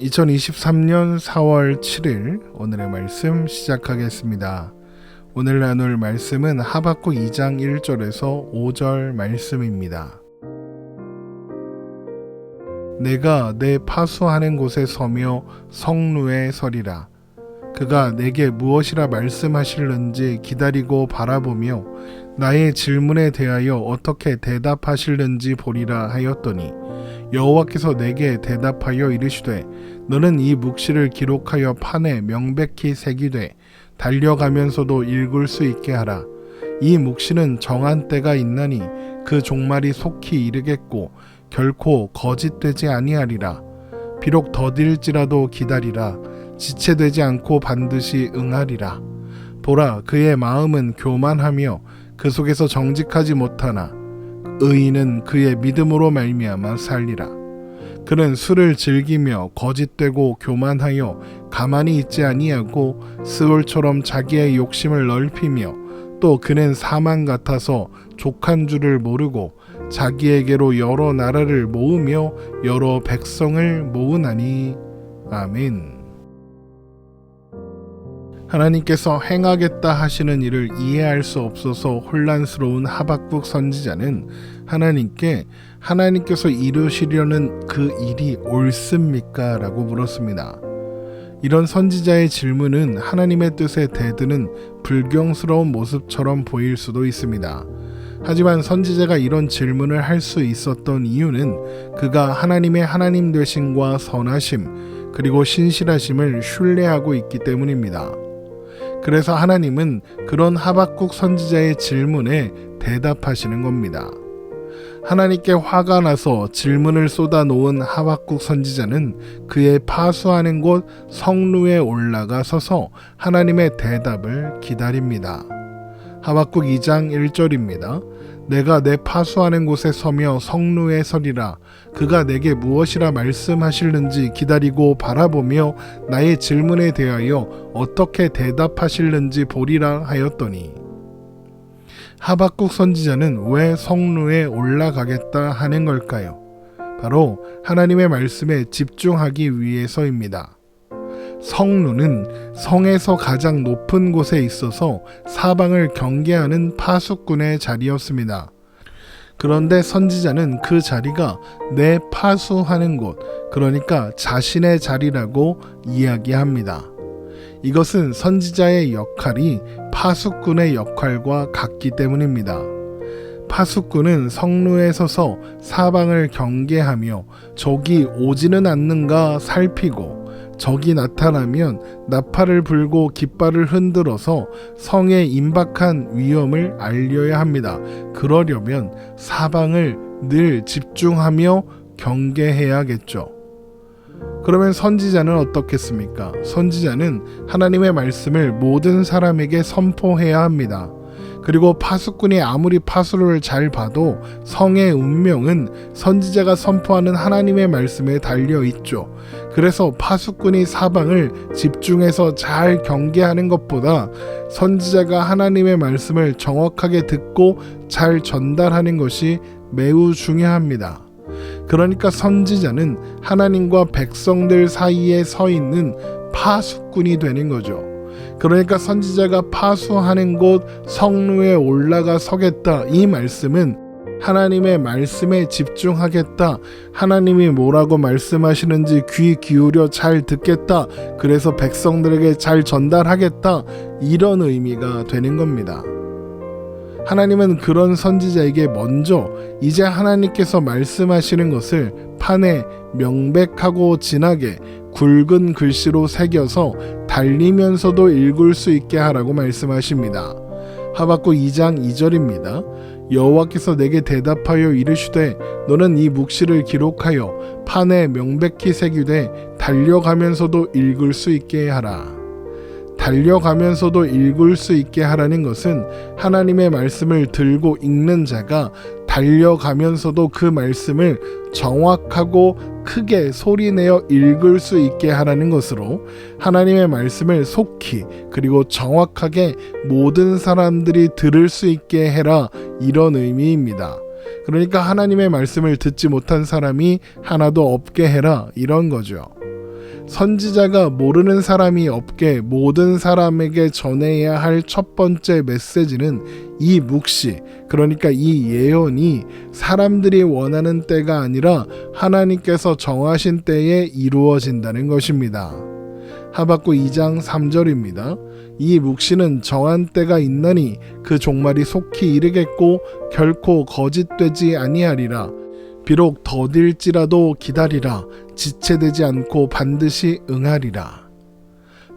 2023년 4월 7일 오늘의 말씀 시작하겠습니다. 오늘 나눌 말씀은 하박국 2장 1절에서 5절 말씀입니다. 내가 내 파수하는 곳에 서며 성루에 서리라. 그가 내게 무엇이라 말씀하실는지 기다리고 바라보며 나의 질문에 대하여 어떻게 대답하실는지 보리라 하였더니 여호와께서 내게 대답하여 이르시되 너는 이 묵시를 기록하여 판에 명백히 새기되 달려가면서도 읽을 수 있게 하라. 이 묵시는 정한 때가 있나니 그 종말이 속히 이르겠고 결코 거짓되지 아니하리라. 비록 더딜지라도 기다리라. 지체되지 않고 반드시 응하리라. 보라 그의 마음은 교만하며 그 속에서 정직하지 못하나 의인은 그의 믿음으로 말미암아 살리라. 그는 술을 즐기며 거짓되고 교만하여 가만히 있지 아니하고 스올처럼 자기의 욕심을 넓히며 또 그는 사망 같아서 족한 줄을 모르고 자기에게로 여러 나라를 모으며 여러 백성을 모으나니 아멘. 하나님께서 행하겠다 하시는 일을 이해할 수 없어서 혼란스러운 하박국 선지자는 하나님께 하나님께서 이루시려는 그 일이 옳습니까? 라고 물었습니다. 이런 선지자의 질문은 하나님의 뜻에 대드는 불경스러운 모습처럼 보일 수도 있습니다. 하지만 선지자가 이런 질문을 할 수 있었던 이유는 그가 하나님의 하나님 되심과 선하심 그리고 신실하심을 신뢰하고 있기 때문입니다. 그래서 하나님은 그런 하박국 선지자의 질문에 대답하시는 겁니다. 하나님께 화가 나서 질문을 쏟아 놓은 하박국 선지자는 그의 파수하는 곳 성루에 올라가 서서 하나님의 대답을 기다립니다. 하박국 2장 1절입니다. 내가 내 파수하는 곳에 서며 성루에 서리라. 그가 내게 무엇이라 말씀하실는지 기다리고 바라보며 나의 질문에 대하여 어떻게 대답하실는지 보리라 하였더니 하박국 선지자는 왜 성루에 올라가겠다 하는 걸까요? 바로 하나님의 말씀에 집중하기 위해서입니다. 성루는 성에서 가장 높은 곳에 있어서 사방을 경계하는 파수꾼의 자리였습니다. 그런데 선지자는 그 자리가 내 파수하는 곳, 그러니까 자신의 자리라고 이야기합니다. 이것은 선지자의 역할이 파수꾼의 역할과 같기 때문입니다. 파수꾼은 성루에 서서 사방을 경계하며 적이 오지는 않는가 살피고 적이 나타나면 나팔을 불고 깃발을 흔들어서 성에 임박한 위험을 알려야 합니다. 그러려면 사방을 늘 집중하며 경계해야겠죠. 그러면 선지자는 어떻겠습니까? 선지자는 하나님의 말씀을 모든 사람에게 선포해야 합니다. 그리고 파수꾼이 아무리 파수를 잘 봐도 성의 운명은 선지자가 선포하는 하나님의 말씀에 달려 있죠. 그래서 파수꾼이 사방을 집중해서 잘 경계하는 것보다 선지자가 하나님의 말씀을 정확하게 듣고 잘 전달하는 것이 매우 중요합니다. 그러니까 선지자는 하나님과 백성들 사이에 서 있는 파수꾼이 되는 거죠. 그러니까 선지자가 파수하는 곳 성루에 올라가 서겠다. 이 말씀은 하나님의 말씀에 집중하겠다. 하나님이 뭐라고 말씀하시는지 귀 기울여 잘 듣겠다. 그래서 백성들에게 잘 전달하겠다. 이런 의미가 되는 겁니다. 하나님은 그런 선지자에게 먼저 이제 하나님께서 말씀하시는 것을 판에 명백하고 진하게 굵은 글씨로 새겨서 달리면서도 읽을 수 있게 하라고 말씀하십니다. 하박국 2장 2절입니다. 여호와께서 내게 대답하여 이르시되 너는 이 묵시를 기록하여 판에 명백히 새기되 달려가면서도 읽을 수 있게 하라. 달려가면서도 읽을 수 있게 하라는 것은 하나님의 말씀을 들고 읽는 자가 달려가면서도 그 말씀을 정확하고 크게 소리내어 읽을 수 있게 하라는 것으로 하나님의 말씀을 속히 그리고 정확하게 모든 사람들이 들을 수 있게 해라 이런 의미입니다. 그러니까 하나님의 말씀을 듣지 못한 사람이 하나도 없게 해라 이런 거죠. 선지자가 모르는 사람이 없게 모든 사람에게 전해야 할 첫 번째 메시지는 이 묵시, 그러니까 이 예언이 사람들이 원하는 때가 아니라 하나님께서 정하신 때에 이루어진다는 것입니다. 하박국 2장 3절입니다. 이 묵시는 정한 때가 있나니 그 종말이 속히 이르겠고 결코 거짓되지 아니하리라. 비록 더딜지라도 기다리라. 지체되지 않고 반드시 응하리라.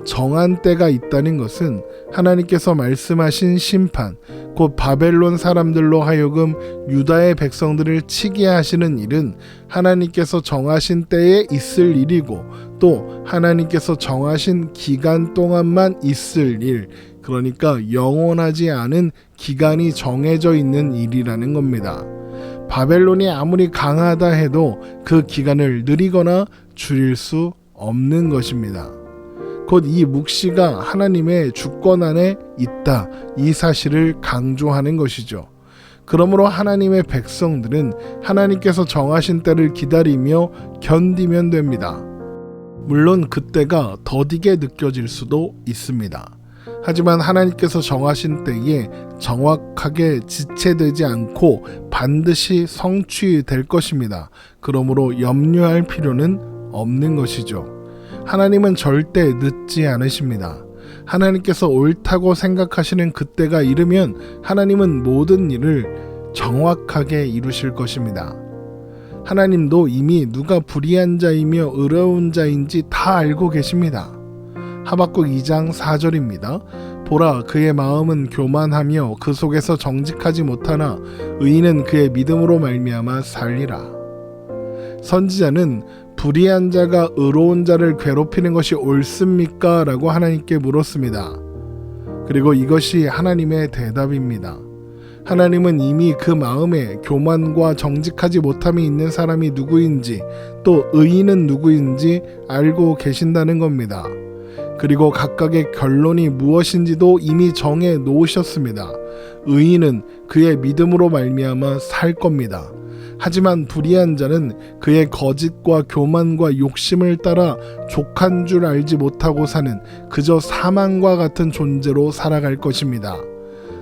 정한 때가 있다는 것은 하나님께서 말씀하신 심판, 곧 바벨론 사람들로 하여금 유다의 백성들을 치게 하시는 일은 하나님께서 정하신 때에 있을 일이고 또 하나님께서 정하신 기간 동안만 있을 일, 그러니까 영원하지 않은 기간이 정해져 있는 일이라는 겁니다. 바벨론이 아무리 강하다 해도 그 기간을 느리거나 줄일 수 없는 것입니다. 곧 이 묵시가 하나님의 주권 안에 있다 이 사실을 강조하는 것이죠. 그러므로 하나님의 백성들은 하나님께서 정하신 때를 기다리며 견디면 됩니다. 물론 그때가 더디게 느껴질 수도 있습니다. 하지만 하나님께서 정하신 때에 정확하게 지체되지 않고 반드시 성취될 것입니다. 그러므로 염려할 필요는 없는 것이죠. 하나님은 절대 늦지 않으십니다. 하나님께서 옳다고 생각하시는 그때가 이르면 하나님은 모든 일을 정확하게 이루실 것입니다. 하나님도 이미 누가 불의한 자이며 의로운 자인지 다 알고 계십니다. 하박국 2장 4절입니다. 보라 그의 마음은 교만하며 그 속에서 정직하지 못하나 의인은 그의 믿음으로 말미암아 살리라. 선지자는 불의한 자가 의로운 자를 괴롭히는 것이 옳습니까? 라고 하나님께 물었습니다. 그리고 이것이 하나님의 대답입니다. 하나님은 이미 그 마음에 교만과 정직하지 못함이 있는 사람이 누구인지 또 의인은 누구인지 알고 계신다는 겁니다. 그리고 각각의 결론이 무엇인지도 이미 정해 놓으셨습니다. 의인은 그의 믿음으로 말미암아 살 겁니다. 하지만 불의한 자는 그의 거짓과 교만과 욕심을 따라 족한 줄 알지 못하고 사는 그저 사망과 같은 존재로 살아갈 것입니다.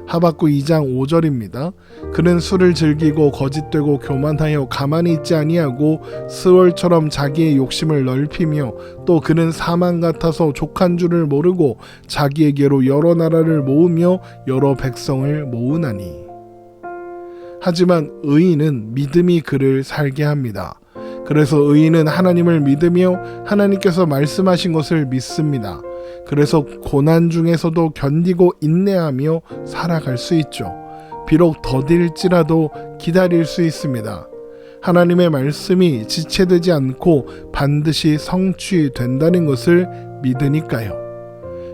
하박국 2장 5절입니다. 그는 술을 즐기고 거짓되고 교만하여 가만히 있지 아니하고 스월처럼 자기의 욕심을 넓히며 또 그는 사망 같아서 족한 줄을 모르고 자기에게로 여러 나라를 모으며 여러 백성을 모으나니. 하지만 의인은 믿음이 그를 살게 합니다. 그래서 의인은 하나님을 믿으며 하나님께서 말씀하신 것을 믿습니다. 그래서 고난 중에서도 견디고 인내하며 살아갈 수 있죠. 비록 더딜지라도 기다릴 수 있습니다. 하나님의 말씀이 지체되지 않고 반드시 성취된다는 것을 믿으니까요.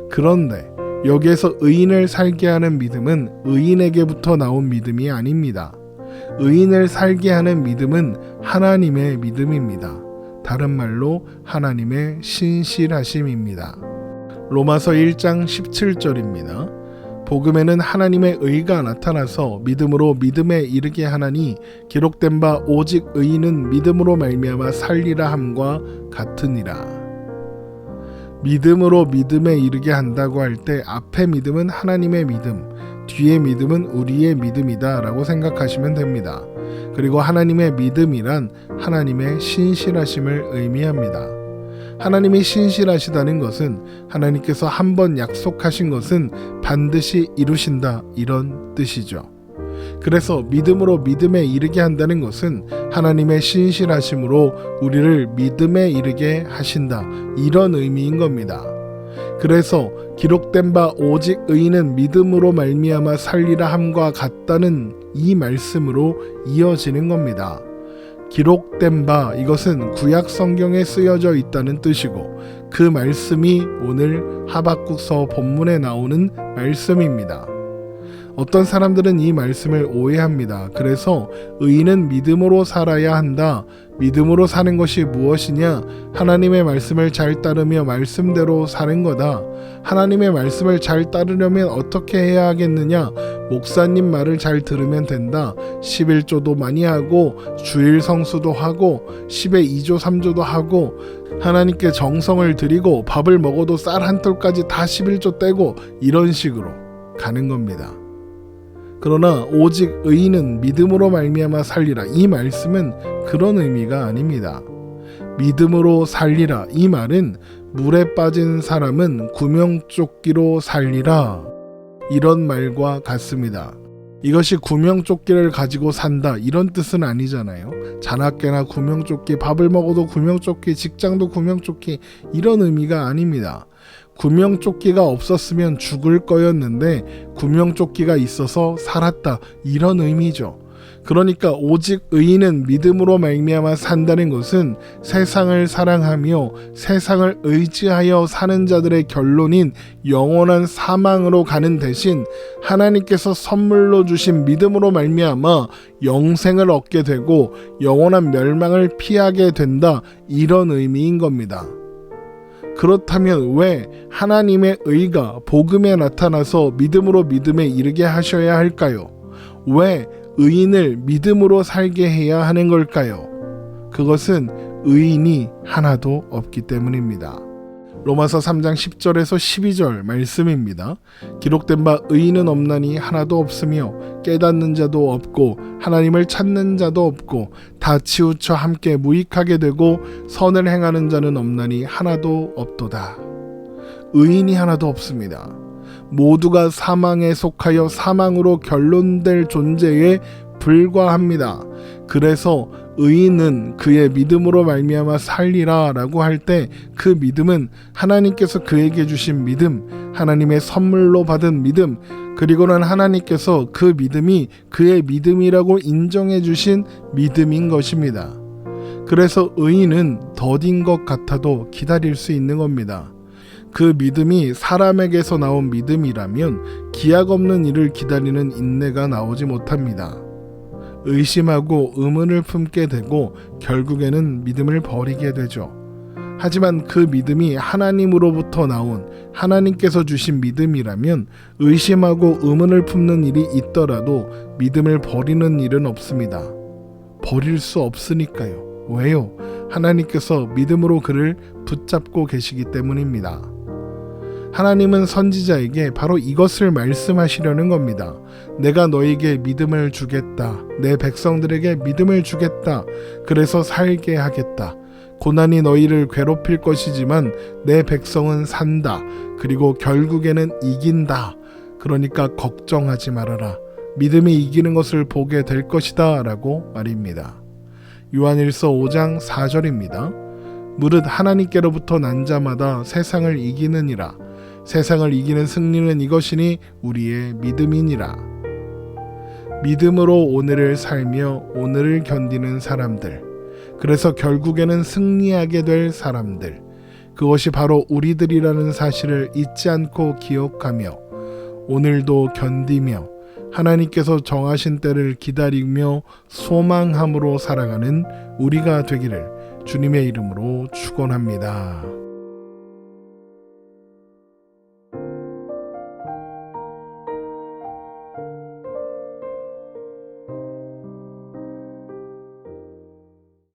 그런데 여기에서 의인을 살게 하는 믿음은 의인에게부터 나온 믿음이 아닙니다. 의인을 살게 하는 믿음은 하나님의 믿음입니다. 다른 말로 하나님의 신실하심입니다. 로마서 1장 17절입니다. 복음에는 하나님의 의가 나타나서 믿음으로 믿음에 이르게 하나니 기록된 바 오직 의인은 믿음으로 말미암아 살리라 함과 같으니라. 믿음으로 믿음에 이르게 한다고 할 때 앞에 믿음은 하나님의 믿음, 뒤에 믿음은 우리의 믿음이다라고 생각하시면 됩니다. 그리고 하나님의 믿음이란 하나님의 신실하심을 의미합니다. 하나님이 신실하시다는 것은 하나님께서 한 번 약속하신 것은 반드시 이루신다 이런 뜻이죠. 그래서 믿음으로 믿음에 이르게 한다는 것은 하나님의 신실하심으로 우리를 믿음에 이르게 하신다 이런 의미인 겁니다. 그래서 기록된 바 오직 의인은 믿음으로 말미암아 살리라 함과 같다는 이 말씀으로 이어지는 겁니다. 기록된 바 이것은 구약 성경에 쓰여져 있다는 뜻이고 그 말씀이 오늘 하박국서 본문에 나오는 말씀입니다. 어떤 사람들은 이 말씀을 오해합니다. 그래서 의인은 믿음으로 살아야 한다. 믿음으로 사는 것이 무엇이냐? 하나님의 말씀을 잘 따르며 말씀대로 사는 거다. 하나님의 말씀을 잘 따르려면 어떻게 해야 하겠느냐? 목사님 말을 잘 들으면 된다. 11조도 많이 하고 주일 성수도 하고 10의 2조 3조도 하고 하나님께 정성을 들이고 밥을 먹어도 쌀 한 톨까지 다 11조 떼고 이런 식으로 가는 겁니다. 그러나 오직 의인은 믿음으로 말미암아 살리라 이 말씀은 그런 의미가 아닙니다. 믿음으로 살리라 이 말은 물에 빠진 사람은 구명조끼로 살리라 이런 말과 같습니다. 이것이 구명조끼를 가지고 산다 이런 뜻은 아니잖아요. 자나깨나 구명조끼, 밥을 먹어도 구명조끼, 직장도 구명조끼 이런 의미가 아닙니다. 구명조끼가 없었으면 죽을 거였는데 구명조끼가 있어서 살았다 이런 의미죠. 그러니까 오직 의인은 믿음으로 말미암아 산다는 것은 세상을 사랑하며 세상을 의지하여 사는 자들의 결론인 영원한 사망으로 가는 대신 하나님께서 선물로 주신 믿음으로 말미암아 영생을 얻게 되고 영원한 멸망을 피하게 된다 이런 의미인 겁니다. 그렇다면 왜 하나님의 의가 복음에 나타나서 믿음으로 믿음에 이르게 하셔야 할까요? 왜 의인을 믿음으로 살게 해야 하는 걸까요? 그것은 의인이 하나도 없기 때문입니다. 로마서 3장 10절에서 12절 말씀입니다. 기록된 바 의인은 없나니 하나도 없으며 깨닫는 자도 없고 하나님을 찾는 자도 없고 다 치우쳐 함께 무익하게 되고 선을 행하는 자는 없나니 하나도 없도다. 의인이 하나도 없습니다. 모두가 사망에 속하여 사망으로 결론될 존재에 불과합니다. 그래서 의인은 그의 믿음으로 말미암아 살리라라고 할 때 그 믿음은 하나님께서 그에게 주신 믿음, 하나님의 선물로 받은 믿음, 그리고는 하나님께서 그 믿음이 그의 믿음이라고 인정해 주신 믿음인 것입니다. 그래서 의인은 더딘 것 같아도 기다릴 수 있는 겁니다. 그 믿음이 사람에게서 나온 믿음이라면 기약 없는 일을 기다리는 인내가 나오지 못합니다. 의심하고 의문을 품게 되고 결국에는 믿음을 버리게 되죠. 하지만 그 믿음이 하나님으로부터 나온 하나님께서 주신 믿음이라면 의심하고 의문을 품는 일이 있더라도 믿음을 버리는 일은 없습니다. 버릴 수 없으니까요. 왜요? 하나님께서 믿음으로 그를 붙잡고 계시기 때문입니다. 하나님은 선지자에게 바로 이것을 말씀하시려는 겁니다. 내가 너에게 믿음을 주겠다. 내 백성들에게 믿음을 주겠다. 그래서 살게 하겠다. 고난이 너희를 괴롭힐 것이지만 내 백성은 산다. 그리고 결국에는 이긴다. 그러니까 걱정하지 말아라. 믿음이 이기는 것을 보게 될 것이다. 라고 말입니다. 요한일서 5장 4절입니다. 무릇 하나님께로부터 난 자마다 세상을 이기느니라. 세상을 이기는 승리는 이것이니 우리의 믿음이니라. 믿음으로 오늘을 살며 오늘을 견디는 사람들. 그래서 결국에는 승리하게 될 사람들. 그것이 바로 우리들이라는 사실을 잊지 않고 기억하며 오늘도 견디며 하나님께서 정하신 때를 기다리며 소망함으로 살아가는 우리가 되기를 주님의 이름으로 축원합니다.